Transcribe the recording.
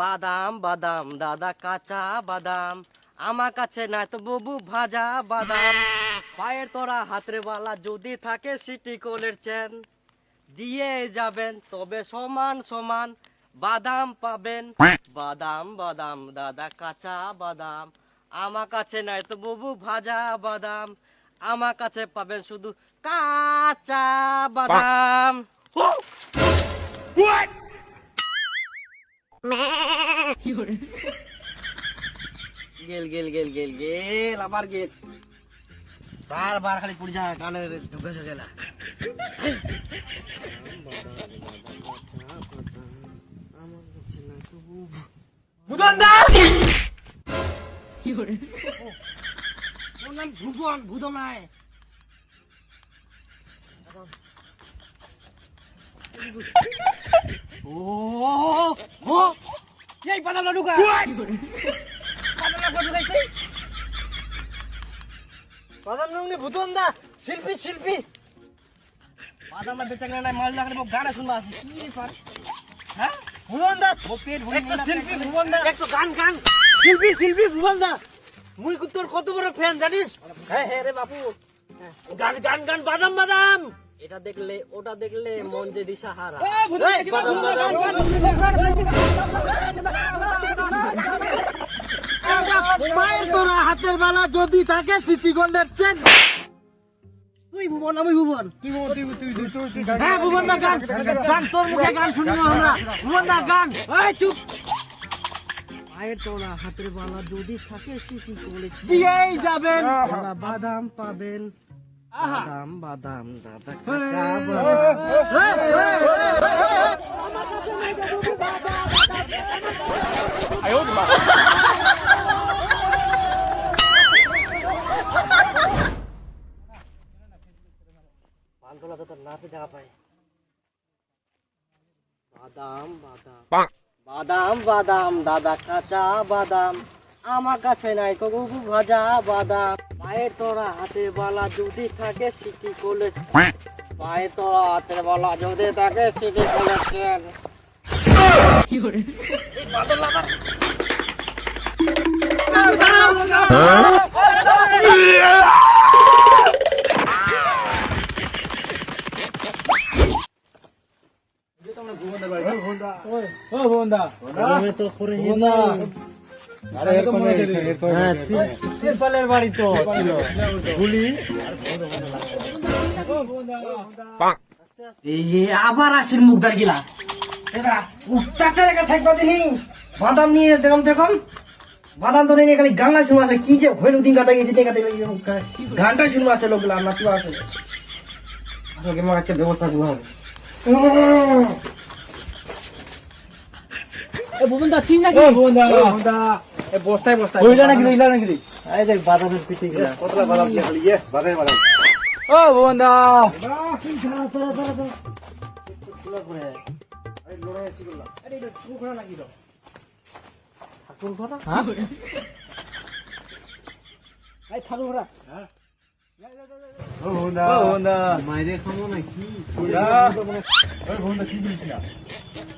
বাদাম বাদাম, দাদা কাঁচা বাদাম। আমার কাছে নাই তো বুবু ভাজা বাদাম। পায়ের তোরা হাতের বালা যদি থাকে সিটি কোলের চেন। দিয়ে যাবেন তবে সমান সমান বাদাম পাবেন। বাদাম বাদাম, দাদা কাঁচা বাদাম। আমার কাছে নাই তো বুবু ভাজা বাদাম। আমার কাছে পাবেন শুধু কাঁচা বাদাম। গেল গেল গেল গেল গেল আবার গেল। বারবার খালি পুড়ি যা কানে ঢুকে গেল ভুবন ভুদন নাই ও ও এই বাদাম লাডু কা বাদাম লাডু ঢুকাইছে। বাদাম লাডু ভুদন দা শিল্পী শিল্পী। বাদাম চাকরা নাই মাল লাগালে গানা শুনবা আছে কি পার হ্যাঁ? ভুবন দা পেট ভরে একটা শিল্পী ভুবন দা। একটু গান গান। শিল্পী শিল্পী ভুবন দা। মুই তোর কত বড় ফ্যান জানিস? হ্যাঁ হ্যাঁ রে বাপু। গান গান গান বাদাম বাদাম। এটা দেখলে ওটা দেখলে মন যে দিশা হারা মায়ের তোরা হাতের বেলা যদি থাকে সিটি গোল্ডের চেন। তুই ভুবন আমি ভুবন। হ্যাঁ ভুবন দা গান। গান তোর মুখে গান শুনব আমরা। ভুবন দা গান। এই চুপ। মায়ের তোরা হাতের বালা যদি থাকে সিটি করে দিয়েই যাবেন। বাদাম পাবেন। বাদাম বাদাম দাদা কাঁচা বাদাম। পান্তলা তো তোর নাচে জায়গা পায়। বাদাম বাদাম। বাদাম বাদাম দাদা কাঁচা বাদাম। আমার কাছে নাই কবু ভাজা বাদাম পায়ের তোরা হাতে বালা যদি থাকে সিটি কোলে পায়ের তোরা হাতের বালা যদি থাকে সিটি কোলে ট্রেন ও ভুবন দা তো করে আরে এরকম হ্যাঁ তো গুলি এ আবার আসেন মুখদার গিলা এটা থাকবা দিনি বাদাম নিয়ে দেখম দেখম বাদাম তো নিয়ে খালি গাঙ্গা শুনবা আছে। কি যে হইল দিন গেছে গানটা আছে লোকগুলা আছে। আসলে ব্যবস্থা করব হবে। ভুবন দা চিন নাকি? ভুবন দা ভুবন দা এ বস্তায় বস্তায়। ওইলা নাকি ওইলা নাকি? এই দেখ বাদামের পিঠে গেলা কতলা বাদাম দিয়ে খালি ইয়ে বাদামে বাদাম। ও ভুবন দা ও ভুবন দা ভুবন দা মাইরে খামো না কি ওই ভুবন দা কি দিস